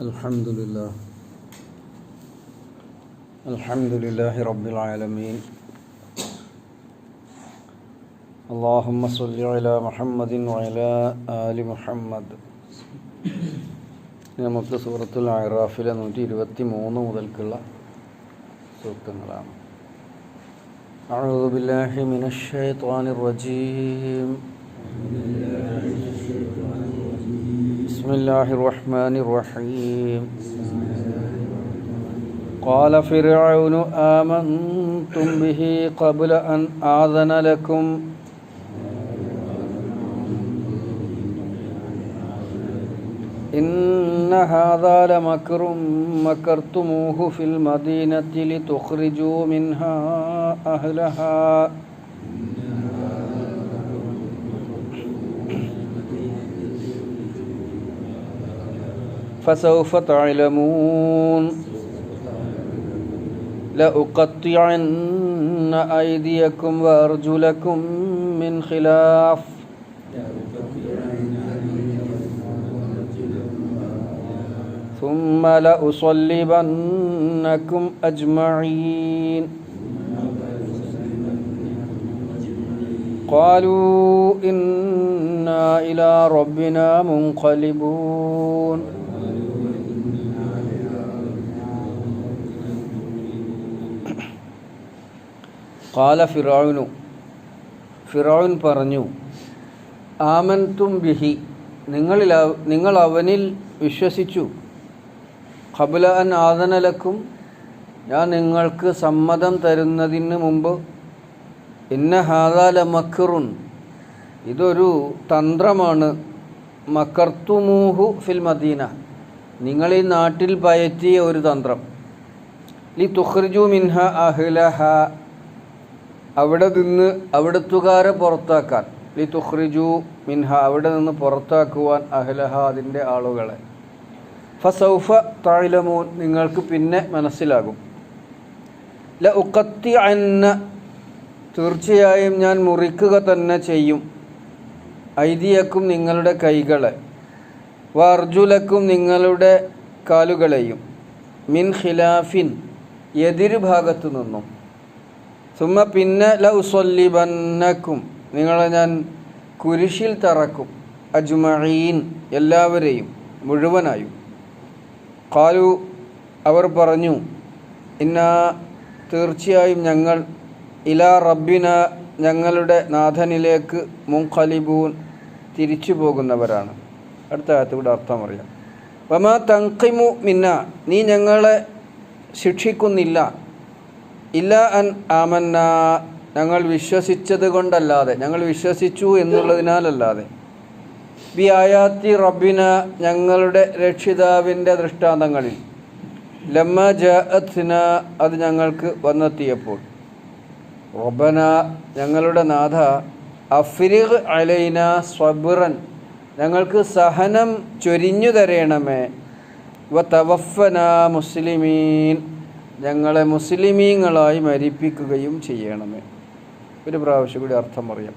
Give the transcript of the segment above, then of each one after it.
الحمد لله الحمد لله رب العالمين اللهم صل على محمد وعلى آل محمد നമുക്ക് സൂറത്തുൽ അറാഫിലെ നൂറ്റി ഇരുപത്തി മൂന്ന് മുതൽക്കുള്ള സൂക്തങ്ങളാണ് أعوذ بالله من الشيطان الرجيم بسم الله الرحمن الرحيم. قال فرعون آمنتم به قبل أن آذن لكم. إن هذا لمكر مكرتموه في المدينة لتخرجوا منها أهلها. فسوف تعلمون. لأقطعن أيديكم وأرجلكم من خلاف. ثم لأصلبنكم أجمعين. قالوا إنا إلى ربنا منقلبون. കാല ഫിറോവിനു ഫിറോവിൻ പറഞ്ഞു ആമൻതും ബിഹി. നിങ്ങളിൽ നിങ്ങൾ അവനിൽ വിശ്വസിച്ചു. ഖബല അൻ ആദനലക്കും ഞാൻ നിങ്ങൾക്ക് സമ്മതം തരുന്നതിന് മുമ്പ് ഇന്ന ഹാദാല മക്കറുൻ ഇതൊരു തന്ത്രമാണ്. മക്കർത്തുമൂഹു ഫിൽ മദീന. നിങ്ങൾ ഈ നാട്ടിൽ പയറ്റിയ ഒരു തന്ത്രം. ലി തുഹ്രിജു മിൻഹ അഹ്ലഹ. അവിടെ നിന്ന് അവിടത്തുകാരെ പുറത്താക്കാൻ. ലി തുഹ്രിജു മിൻഹ അവിടെ നിന്ന് പുറത്താക്കുവാൻ അഹ്ലഹ അതിന്റെ ആളുകളെ. ഫസൗഫ തായിലമോൻ നിങ്ങൾക്ക് പിന്നെ മനസ്സിലാകും. ല ഉക്കത്തി അന്ന തീർച്ചയായും ഞാൻ മുറിക്കുക തന്നെ ചെയ്യും. ഐതിയക്കും നിങ്ങളുടെ കൈകളെ. വർജുലക്കും നിങ്ങളുടെ കാലുകളെയും. മിൻ ഖിലാഫിൻ എതിര് ഭാഗത്തു നിന്നും. സുമ പിന്നെ ല ഉസൊല്ലിബന്നക്കും നിങ്ങളെ ഞാൻ കുരിശിൽ തറക്കും. അജ്മഈൻ എല്ലാവരെയും മുഴുവനായും. കാലു അവർ പറഞ്ഞു ഇന്ന തീർച്ചയായും ഞങ്ങൾ ഇലാ റബ്ബിന ഞങ്ങളുടെ നാഥനിലേക്ക് മുൻഖലിബൂൻ തിരിച്ചു പോകുന്നവരാണ്. അടുത്ത കാലത്തൂടെ അർത്ഥം അറിയാം. വമാ തങ്കിമു മിന്ന നീ ഞങ്ങളെ ശിക്ഷിക്കുന്നില്ല. ഇല്ല അൻ ആമന്ന. ഞങ്ങൾ വിശ്വസിച്ചത് കൊണ്ടല്ലാതെ ഞങ്ങൾ വിശ്വസിച്ചു എന്നുള്ളതിനാലല്ലാതെ. ബി ആയാത്തി റബ്ബിന ഞങ്ങളുടെ രക്ഷിതാവിന്റെ ദൃഷ്ടാന്തങ്ങളിൽ. ലമ്മ ജഅത്ന അത് ഞങ്ങൾക്ക് വന്നെത്തിയപ്പോൾ. റബ്ബന ഞങ്ങളുടെ നാഥ അഫ്രിഖ് അലൈന സ്വബുറൻ ഞങ്ങൾക്ക് സഹനം ചൊരിഞ്ഞു തരയണമേ വ തവഫന മുസ്ലിമീൻ. ഞങ്ങളെ മുസ്ലിമീങ്ങളായി മരിപ്പിക്കുകയും ചെയ്യണമേ. ഒരു പ്രാവശ്യം കൂടി അർത്ഥം പറയാം.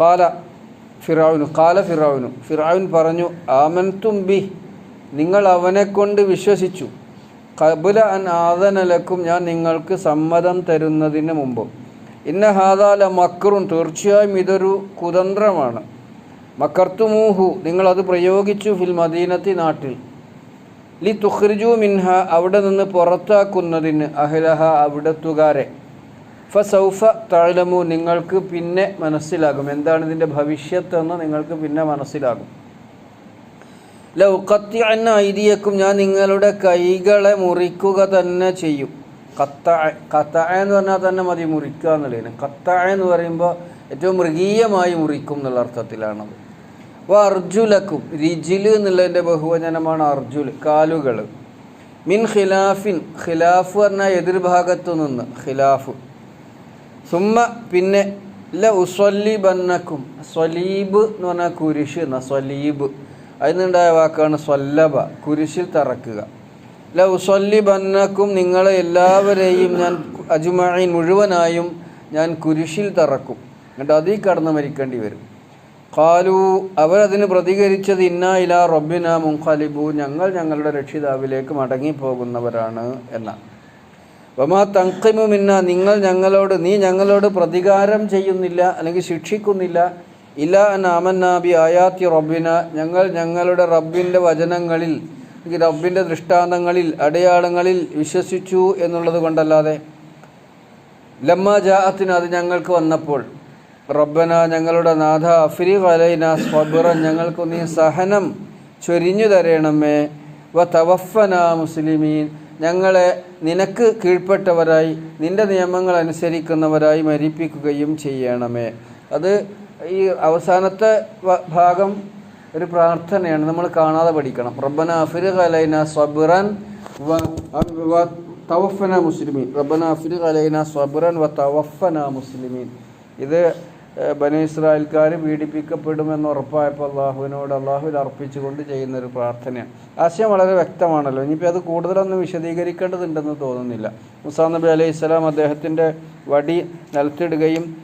കാല ഫിറാവുനു കാല ഫിറാവുനു. ഫിറാവുൻ പറഞ്ഞു ആമൻ തുമ്പി നിങ്ങൾ അവനെ കൊണ്ട് വിശ്വസിച്ചു. കബുല അൻ ആദനലക്കും ഞാൻ നിങ്ങൾക്ക് സമ്മതം തരുന്നതിന് മുമ്പ്. ഇന്ന ഹാദാല മക്കറും തീർച്ചയായും ഇതൊരു കുതന്ത്രമാണ്. മക്കർത്തുമൂഹു നിങ്ങളത് പ്രയോഗിച്ചു ഫിൽ മദീനത്തി നാട്ടിൽ. ലി തുഹ്രിജു മിൻഹ അവിടെ നിന്ന് പുറത്താക്കുന്നതിന് അഹ്ലഹ അവിടത്തുകാരെ. ഫസൗഫ തഴലമു നിങ്ങൾക്ക് പിന്നെ മനസ്സിലാകും. എന്താണ് ഇതിന്റെ ഭവിഷ്യത്തെന്ന് നിങ്ങൾക്ക് പിന്നെ മനസ്സിലാകും. ലൗ കത്തി അന്ന ഐതിയക്കും ഞാൻ നിങ്ങളുടെ കൈകളെ മുറിക്കുക തന്നെ ചെയ്യും. കത്ത കത്ത എന്ന് പറഞ്ഞാൽ തന്നെ മതി മുറിക്കുക എന്നുള്ളതിന്. കത്ത എന്ന് പറയുമ്പോൾ ഏറ്റവും മൃഗീയമായി മുറിക്കും എന്നുള്ള അർത്ഥത്തിലാണത്. അർജുലക്കും റിജിൽ എന്നുള്ളതിന്റെ ബഹുവചനമാണ് അർജുൽ കാലുകൾ. മിൻ ഖിലാഫിൻ ഖിലാഫ് പറഞ്ഞാൽ എതിർഭാഗത്തു നിന്ന് ഖിലാഫ്. സുമ്മ പിന്നെ ല ഉസ്വല്ലി ബന്നക്കും സ്വലീബ് എന്ന് പറഞ്ഞാൽ കുരിശ് എന്ന സ്വലീബ്. അതിനുണ്ടായ വാക്കാണ് സ്വല്ലബ കുരിശിൽ തറക്കുക. ല ഉസ്വല്ലി ബന്നക്കും നിങ്ങളെ എല്ലാവരെയും ഞാൻ അജുമീൻ മുഴുവനായും ഞാൻ കുരിശിൽ തറക്കും. എന്നിട്ട് അതിൽ കടന്ന് മരിക്കേണ്ടി വരും. കാലു അവരതിന് പ്രതികരിച്ചത് ഇന്ന ഇല റബ്ബിന മുഖലിബു ഞങ്ങൾ ഞങ്ങളുടെ രക്ഷിതാവിലേക്ക് മടങ്ങിപ്പോകുന്നവരാണ് എന്നാണ്. വമാ തങ്കിമു മിന്ന നിങ്ങൾ ഞങ്ങളോട് നീ ഞങ്ങളോട് പ്രതികാരം ചെയ്യുന്നില്ല അല്ലെങ്കിൽ ശിക്ഷിക്കുന്നില്ല. ഇല്ല എന്ന അമന്നാബി ആയാത്തി റബ്ബിന ഞങ്ങൾ ഞങ്ങളുടെ റബ്ബിന്റെ വചനങ്ങളിൽ അല്ലെങ്കിൽ റബ്ബിന്റെ ദൃഷ്ടാന്തങ്ങളിൽ അടയാളങ്ങളിൽ വിശ്വസിച്ചു എന്നുള്ളത് കൊണ്ടല്ലാതെ ലമ്മ ജാഅത്തിന് അത് ഞങ്ങൾക്ക് വന്നപ്പോൾ റബ്ബന ഞങ്ങളുടെ നാഥ അഫ്രി വലൈന സ്വബുറൻ ഞങ്ങൾക്ക് നീ സഹനം ചൊരിഞ്ഞു തരയണമേ വ തവഫന മുസ്ലിമീൻ ഞങ്ങളെ നിനക്ക് കീഴ്പ്പെട്ടവരായി നിന്റെ നിയമങ്ങൾ അനുസരിക്കുന്നവരായി മരിപ്പിക്കുകയും ചെയ്യണമേ. അത് ഈ അവസാനത്തെ ഭാഗം ഒരു പ്രാർത്ഥനയാണ്. നമ്മൾ കാണാതെ പഠിക്കണം. റബ്ബന അഫിർ വലൈന സ്വബുറൻ തവഫന മുസ്ലിമീൻ. റബ്ബന അഫിർ വലൈന സ്വബുറൻ വ തവഫന മുസ്ലിമീൻ. ഇത് ബനു ഇസ്രായേൽക്കാർ പീഡിപ്പിക്കപ്പെടുമെന്ന് ഉറപ്പായപ്പോൾ അള്ളാഹുവിനോട് അള്ളാഹുവിൽ അർപ്പിച്ചുകൊണ്ട് ചെയ്യുന്ന ഒരു പ്രാർത്ഥനയാണ് ആശയം വളരെ വ്യക്തമാണല്ലോ. ഇനിയിപ്പോൾ അത് കൂടുതലൊന്നും വിശദീകരിക്കേണ്ടതുണ്ടെന്ന് തോന്നുന്നില്ല. മുസാ നബി അലൈഹി സ്വലാം അദ്ദേഹത്തിന്റെ വടി നിലത്തിടുകയും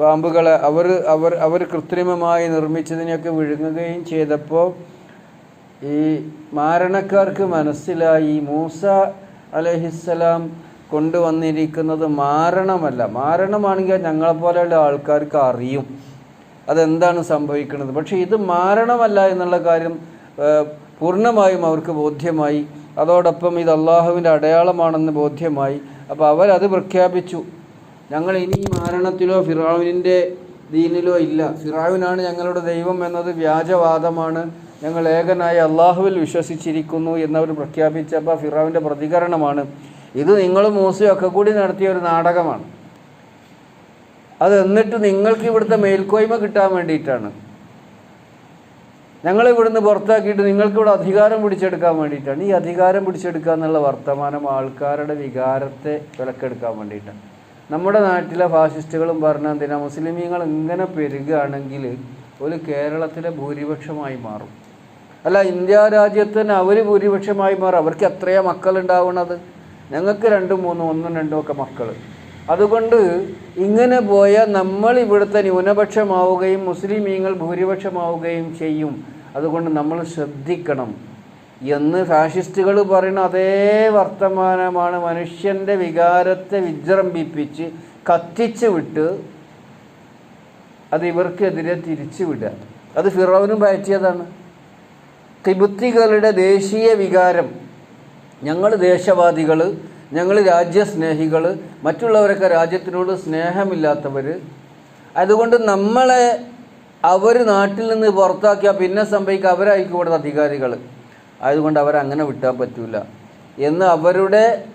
പാമ്പുകളെ അവർ അവർ അവർ കൃത്രിമമായി നിർമ്മിച്ചതിനെയൊക്കെ വിഴുങ്ങുകയും ചെയ്തപ്പോൾ ഈ മാരണക്കാർക്ക് മനസ്സിലായി. മൂസ അലഹിസ്സലാം കൊണ്ടുവന്നിരിക്കുന്നത് മാരണമല്ല. മാരണമാണെങ്കിൽ ഞങ്ങളെപ്പോലെയുള്ള ആൾക്കാർക്ക് അറിയും. അതെന്താണ് സംഭവിക്കുന്നത്? പക്ഷേ ഇത് മാരണമല്ല എന്നുള്ള കാര്യം പൂർണമായും അവർക്ക് ബോധ്യമായി. അതോടൊപ്പം ഇത് അള്ളാഹുവിന്റെ അടയാളമാണെന്ന് ബോധ്യമായി. അപ്പോൾ അവരത് പ്രഖ്യാപിച്ചു. ഞങ്ങൾ ഇനി മാരണത്തിലോ ഫിറാവിനിന്റെ ദീനിലോ ഇല്ല. ഫിറാവിനാണ് ഞങ്ങളുടെ ദൈവം എന്നത് വ്യാജവാദമാണ്. ഞങ്ങൾ ഏകനായ അള്ളാഹുവിൽ വിശ്വസിച്ചിരിക്കുന്നു എന്നവർ പ്രഖ്യാപിച്ചപ്പോൾ ഫിറാവിന്റെ പ്രതികരണമാണ്. ഇത് നിങ്ങളും മൂസയും ഒക്കെ കൂടി നടത്തിയ ഒരു നാടകമാണ്. അത് എന്നിട്ട് നിങ്ങൾക്ക് ഇവിടുത്തെ മേൽക്കോയ്മ കിട്ടാൻ വേണ്ടിയിട്ടാണ്. ഞങ്ങൾ ഇവിടുന്ന് പുറത്താക്കിയിട്ട് നിങ്ങൾക്ക് ഇവിടെ അധികാരം പിടിച്ചെടുക്കാൻ വേണ്ടിയിട്ടാണ്. ഈ അധികാരം പിടിച്ചെടുക്കുക എന്നുള്ള വർത്തമാനം ആൾക്കാരുടെ വികാരത്തെ വിലക്കെടുക്കാൻ വേണ്ടിയിട്ടാണ്. നമ്മുടെ നാട്ടിലെ ഫാസിസ്റ്റുകളും പറഞ്ഞ എന്തിനാ മുസ്ലിമീങ്ങൾ ഇങ്ങനെ പെരുകുകയാണെങ്കിൽ ഒരു കേരളത്തിലെ ഭൂരിപക്ഷമായി മാറും. അല്ല ഇന്ത്യ രാജ്യത്തിന് അവർ ഭൂരിപക്ഷമായി മാറും. അവർക്ക് എത്രയാ മക്കളുണ്ടാവുന്നത്? ഞങ്ങൾക്ക് രണ്ടും മൂന്നും ഒന്നും രണ്ടും ഒക്കെ മക്കൾ അതുകൊണ്ട് ഇങ്ങനെ പോയാൽ നമ്മൾ ഇവിടുത്തെ ന്യൂനപക്ഷമാവുകയും മുസ്ലിമീങ്ങൾ ഭൂരിപക്ഷമാവുകയും ചെയ്യും. അതുകൊണ്ട് നമ്മൾ ശ്രദ്ധിക്കണം. എന്ന് ഫാഷിസ്റ്റുകൾ പറയുന്ന അതേ വർത്തമാനമാണ് മനുഷ്യന്റെ വികാരത്തെ വിജൃംഭിപ്പിച്ച് കത്തിച്ചു വിട്ട് അത് ഇവർക്കെതിരെ തിരിച്ചു വിടുക. അത് ഫിറോവിനും പയറ്റിയതാണ് തിബുത്തികളുടെ ദേശീയ വികാരം ഞങ്ങൾ ദേശവാദികൾ ഞങ്ങൾ രാജ്യസ്നേഹികൾ മറ്റുള്ളവരൊക്കെ രാജ്യത്തിനോട് സ്നേഹമില്ലാത്തവർ അതുകൊണ്ട് നമ്മളെ അവർ നാട്ടിൽ നിന്ന് പുറത്താക്കിയാൽ പിന്നെ സംഭവിക്കുക അവരായിരിക്കും ഇവിടുത്തെ അധികാരികൾ. അതുകൊണ്ട് അവരങ്ങനെ വിട്ടാൻ പറ്റൂല. എന്ന് അവരുടെ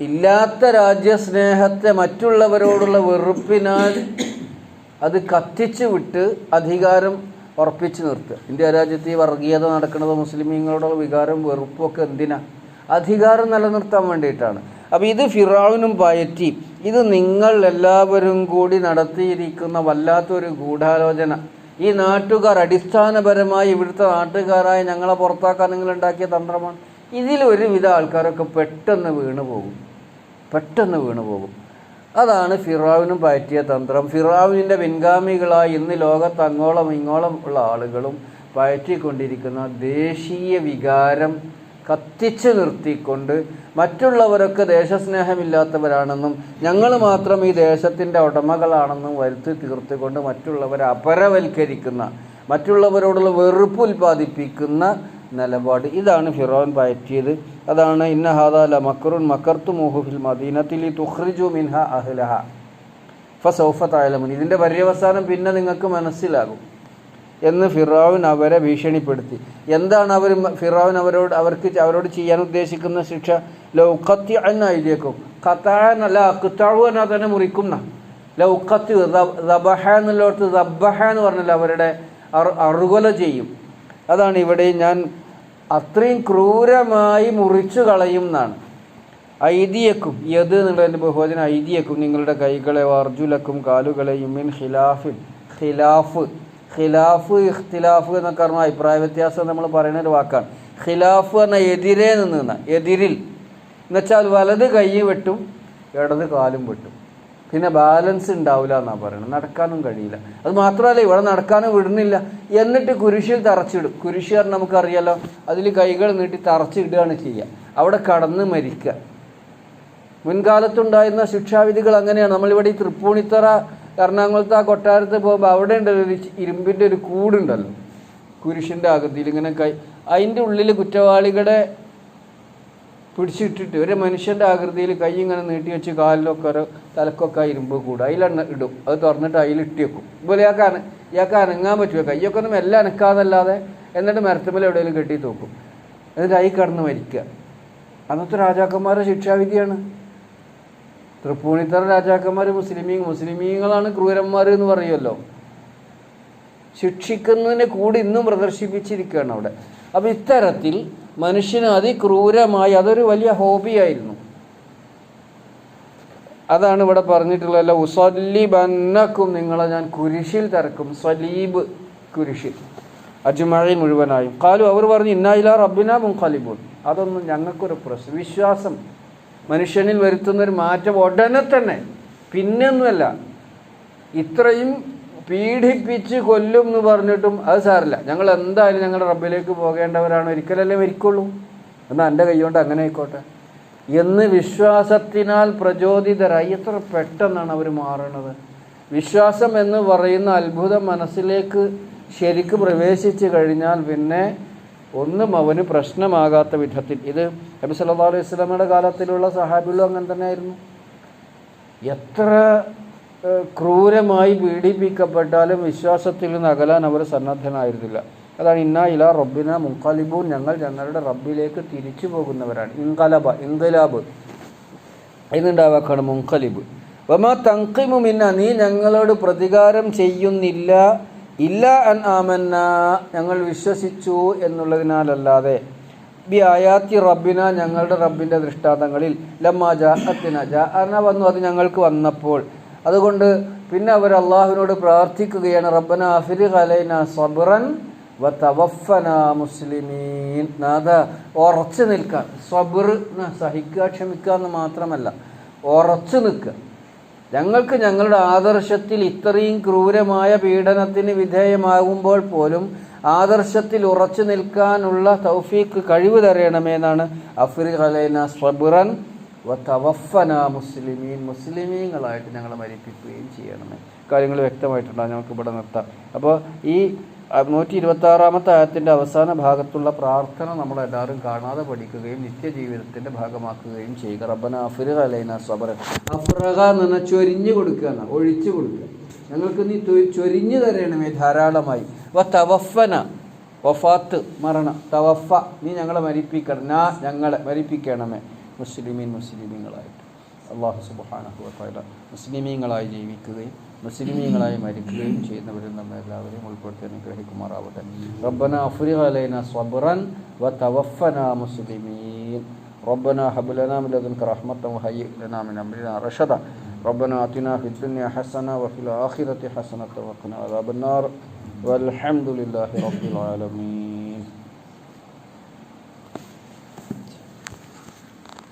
ഇല്ലാത്ത രാജ്യസ്നേഹത്തെ മറ്റുള്ളവരോടുള്ള വെറുപ്പിനാൽ അത് കത്തിച്ചു വിട്ട് അധികാരം ഉറപ്പിച്ച് നിർത്തുക ഇന്ത്യ രാജ്യത്ത് ഈ വർഗീയത നടക്കുന്നത് മുസ്ലിമീങ്ങളോടുള്ള വികാരം വെറുപ്പൊക്കെ എന്തിനാ? അധികാരം നിലനിർത്താൻ വേണ്ടിയിട്ടാണ്. അപ്പോൾ ഇത് ഫിറാവിനും പയറ്റി. ഇത് നിങ്ങൾ എല്ലാവരും കൂടി നടത്തിയിരിക്കുന്ന വല്ലാത്തൊരു ഗൂഢാലോചന. ഈ നാട്ടുകാർ അടിസ്ഥാനപരമായി ഇവിടുത്തെ നാട്ടുകാരായ ഞങ്ങളെ പുറത്താക്കാൻ നിങ്ങൾ ഉണ്ടാക്കിയ തന്ത്രമാണ്. ഇതിൽ ഒരുവിധ ആൾക്കാരൊക്കെ പെട്ടെന്ന് വീണു പോകും പെട്ടെന്ന് വീണു പോകും അതാണ് ഫിറാവിനും പറ്റിയ തന്ത്രം. ഫിറാവിന്റെ പിൻഗാമികളായി ഇന്ന് ലോകത്ത് അങ്ങോളം ഇങ്ങോളം ഉള്ള ആളുകളും പയറ്റിക്കൊണ്ടിരിക്കുന്ന ദേശീയ വികാരം കത്തിച്ചു നിർത്തിക്കൊണ്ട് മറ്റുള്ളവരൊക്കെ ദേശസ്നേഹമില്ലാത്തവരാണെന്നും ഞങ്ങൾ മാത്രം ഈ ദേശത്തിന്റെ ഉടമകളാണെന്നും വരുത്തി തീർത്തുകൊണ്ട് മറ്റുള്ളവരെ അപരവൽക്കരിക്കുന്ന മറ്റുള്ളവരോടുള്ള വെറുപ്പ് ഉൽപ്പാദിപ്പിക്കുന്ന നിലപാട്. ഇതാണ് ഫിറോൻ പയറ്റിയത്. അതാണ് ഇന്ന ഹാദാല മക്കറുൻ മക്കർത്തു മോഹുഫിൽ മദീനത്തിൽ ഈ മിൻഹ അഹ്ലഹ. ഫസൗഫ തായാലമുൻ ഇതിന്റെ പര്യവസാനം പിന്നെ നിങ്ങൾക്ക് മനസ്സിലാകും. എന്ന് ഫിറാവിൻ അവരെ ഭീഷണിപ്പെടുത്തി. എന്താണ് അവർ ഫിറാവിൻ അവരോട് അവർക്ക് അവരോട് ചെയ്യാൻ ഉദ്ദേശിക്കുന്ന ശിക്ഷ? ലൗക്കത്തി എന്നായിരിക്കും കത്താനല്ല കിത്താവു എന്നാ തന്നെ മുറിക്കുന്ന ലൗക്കത്തി ദബഹ എന്നുള്ളടത്ത് ദബഹ എന്ന് പറഞ്ഞാൽ അവരുടെ അറു- അറുകൊല ചെയ്യും. അതാണ് ഇവിടെ ഞാൻ അത്രയും ക്രൂരമായി മുറിച്ചു കളയും എന്നാണ്. ഐതിയക്കും യത് എന്നുള്ളതിന്റെ ബഹുവചനം ഐതിയക്കും നിങ്ങളുടെ കൈകളെ അർജുലക്കും കാലുകളെയും മിൻ ഖിലാഫിൻ ഖിലാഫ് ഖിലാഫ് ഇഖ്തിലാഫ് എന്നൊക്കെ പറഞ്ഞ അഭിപ്രായ വ്യത്യാസം നമ്മൾ പറയുന്ന ഒരു വാക്കാണ്. ഖിലാഫ് എന്ന എതിരെ നിന്ന് എതിരിൽ. എന്നുവെച്ചാൽ വലത് കൈ വെട്ടും ഇടത് കാലും വെട്ടും. പിന്നെ ബാലൻസ് ഉണ്ടാവില്ല എന്നാണ് പറയുന്നത് നടക്കാനും കഴിയില്ല. അത് മാത്രമല്ല ഇവിടെ നടക്കാനും വിടുന്നില്ല. എന്നിട്ട് കുരിശിൽ തറച്ചിടും. കുരിശ് പറഞ്ഞാൽ നമുക്കറിയാലോ അതിൽ കൈകൾ നീട്ടി തറച്ചിടുകയാണ് ചെയ്യുക. അവിടെ കടന്ന് മരിക്കുക. മുൻകാലത്തുണ്ടായിരുന്ന ശിക്ഷാവിധികൾ അങ്ങനെയാണ്. നമ്മളിവിടെ ഈ തൃപ്പൂണിത്തറ എറണാകുളത്ത് ആ കൊട്ടാരത്ത് പോകുമ്പോൾ അവിടെ ഉണ്ടല്ലോ ഒരു ഇരുമ്പിന്റെ ഒരു കൂടുണ്ടല്ലോ. കുരിശിന്റെ ആകൃതിയിൽ ഇങ്ങനെ കൈ അതിന്റെ ഉള്ളിൽ കുറ്റവാളികളെ പിടിച്ചിട്ടിട്ട് ഒരു മനുഷ്യന്റെ ആകൃതിയിൽ കൈ ഇങ്ങനെ നീട്ടി വെച്ച് കാലിലൊക്കെ ഒരു തലക്കൊക്കെ ഇരുമ്പ് കൂടും അതിലെണ്ണ ഇടും. അത് തുറന്നിട്ട് അതിൽ ഇട്ടി വെക്കും. ഇതുപോലെ ഇയാൾക്ക് അന ഇയാൾക്ക് അനങ്ങാൻ പറ്റുമോ കയ്യൊക്കെ ഒന്നും എല്ലാം അനക്കാതല്ലാതെ എന്നിട്ട് മരത്തുമ്മൽ എവിടെയെങ്കിലും കെട്ടി തൂക്കും. എന്നിട്ട് അതിൽ കടന്ന് മരിക്കുക. അന്നത്തെ രാജാക്കന്മാരുടെ ശിക്ഷാവിധിയാണ്. തൃപ്പൂണിത്തറ രാജാക്കന്മാർ മുസ്ലിമീങ് മുസ്ലിമീങ്ങളാണ് ക്രൂരന്മാർ എന്ന് പറയുമല്ലോ. ശിക്ഷിക്കുന്നതിനെ കൂടി ഇന്നും പ്രദർശിപ്പിച്ചിരിക്കുകയാണ് അവിടെ. അപ്പം ഇത്തരത്തിൽ മനുഷ്യന് അതിക്രൂരമായി അതൊരു വലിയ ഹോബിയായിരുന്നു അതാണ് ഇവിടെ പറഞ്ഞിട്ടുള്ള ഉസല്ലിബന്നക്കും നിങ്ങളെ ഞാൻ കുരിശിൽ തിരക്കും സലീബ് കുരിശിൽ. അജ്മഴി മുഴുവനായും. കാലു അവർ പറഞ്ഞു ഇന്നായില്ല റബ്ബിന മുൻഖലിബുൻ. അതൊന്നും ഞങ്ങൾക്കൊരു പ്രശ്നം. വിശ്വാസം. മനുഷ്യനിൽ വരുത്തുന്നൊരു മാറ്റം ഉടനെ തന്നെ. പിന്നെയൊന്നുമല്ല. ഇത്രയും പീഡിപ്പിച്ച് കൊല്ലും എന്ന് പറഞ്ഞിട്ടും അത് സാറില്ല ഞങ്ങൾ എന്തായാലും ഞങ്ങളുടെ റബ്ബിലേക്ക് പോകേണ്ടവരാണ്. ഒരിക്കലല്ലേ മരിക്കുള്ളൂ? എന്നാൽ എന്റെ കൈകൊണ്ട് അങ്ങനെ ആയിക്കോട്ടെ. എന്ന് വിശ്വാസത്തിനാൽ പ്രചോദിതരായി. എത്ര പെട്ടെന്നാണ് അവർ മാറുന്നത് വിശ്വാസം എന്ന് പറയുന്ന അത്ഭുതം മനസ്സിലേക്ക് ശരിക്ക് പ്രവേശിച്ചു കഴിഞ്ഞാൽ പിന്നെ ഒന്നും അവന് പ്രശ്നമാകാത്ത വിധത്തിൽ. ഇത് നബി സല്ലാ അലൈഹി വസല്ലമയുടെ കാലത്തിലുള്ള സഹാബികളും അങ്ങനെ തന്നെയായിരുന്നു. എത്ര ക്രൂരമായി പീഡിപ്പിക്കപ്പെട്ടാലും വിശ്വാസത്തിൽ നിന്ന് അകലാൻ അവർ സന്നദ്ധനായിരുന്നില്ല. അതാണ് ഇന്ന ഇല റബ്ബിന മുൻകലിബൂൻ ഞങ്ങൾ ഞങ്ങളുടെ റബ്ബിലേക്ക് തിരിച്ചു പോകുന്നവരാണ്. ഇൻകലബ ഇൻകലാബ് എന്നുണ്ടാവാക്കാണ് മുൻകലിബ് വമാ തങ്കിമു മിന്ന. നീ ഞങ്ങളോട് പ്രതികാരം ചെയ്യുന്നില്ല. ഇല്ല അൻ ആമന്ന. ഞങ്ങൾ വിശ്വസിച്ചു എന്നുള്ളതിനാലല്ലാതെ. ബി ആയാത്തി റബ്ബിന ഞങ്ങളുടെ റബ്ബിന്റെ ദൃഷ്ടാന്തങ്ങളിൽ. ലമ്മ ജാഅത്തിന. ജാഅന വന്നു. അത് ഞങ്ങൾക്ക് വന്നപ്പോൾ അതുകൊണ്ട് പിന്നെ അവർ അള്ളാഹുവിനോട് പ്രാർത്ഥിക്കുകയാണ് റബ്ബന അഫിരി അലൈന സബ്രൻ വ മുസ്ലിമീൻ. നാഥ ഉറച്ചു നിൽക്കാൻ സബർ സഹിക്കുക ക്ഷമിക്കുക എന്ന് മാത്രമല്ല ഉറച്ചു നിൽക്കുക ഞങ്ങൾക്ക് ഞങ്ങളുടെ ആദർശത്തിൽ ഇത്രയും ക്രൂരമായ പീഡനത്തിന് വിധേയമാകുമ്പോൾ പോലും ആദർശത്തിൽ ഉറച്ചു നിൽക്കാനുള്ള തൗഫീക്ക് കഴിവ് തരയണമെന്നാണ് അഫ്രി കലൈന സ്വബുറൻ വ തവഫന മുസ്ലിമീൻ മുസ്ലിമീങ്ങളായിട്ട് ഞങ്ങളെ മരിപ്പിക്കുകയും ചെയ്യണമേ. കാര്യങ്ങൾ വ്യക്തമായിട്ടുണ്ടാകും നമുക്ക് ഇവിടെ നിർത്താം. അപ്പോൾ ഈ നൂറ്റി ഇരുപത്തി ആറാമത്തെ ആയത്തിന്റെ അവസാന ഭാഗത്തുള്ള പ്രാർത്ഥന നമ്മളെല്ലാവരും കാണാതെ പഠിക്കുകയും നിത്യജീവിതത്തിന്റെ ഭാഗമാക്കുകയും ചെയ്യുക. റബ്ബന അഫ്രഹ അലൈന സബറ. അഫ്രഹ എന്ന് ചൊരിഞ്ഞു കൊടുക്കുക എന്നാണ്. ഒഴിച്ചു കൊടുക്കുക. ഞങ്ങൾക്ക് നീ ചൊരിഞ്ഞു തരണമേ ധാരാളമായി. വ തവഫന വഫാത്ത് മരണം. തവഫ നീ ഞങ്ങളെ മരിപ്പിക്കണം. ഞങ്ങളെ മരിപ്പിക്കണമേ. മുസ്ലിമീൻ മുസ്ലിമീങ്ങളായിട്ട് അള്ളാഹു സുബ്ഹാനഹു വതആല മുസ്ലിമീങ്ങളായി ജീവിക്കുകയും മുസ്ലിമീങ്ങളായി മരിക്കുകയും ചെയ്യുന്നവരിൽ നമ്മെ എല്ലാവരെയും ഉൾപ്പെടുത്തി അനുഗ്രഹിക്കുമാറാവട്ടെ റബ്ബന അഫ്രിഖ് അലൈന സ്വബ്റൻ വ തവഫന മുസ്ലിമീൻ ربنا هب لنا من لدنك رحمة وهيئ لنا من أمرنا رشدا ربنا آتنا في الدنيا حسنة وفي الآخرة حسنة وقنا عذاب النار والحمد لله رب العالمين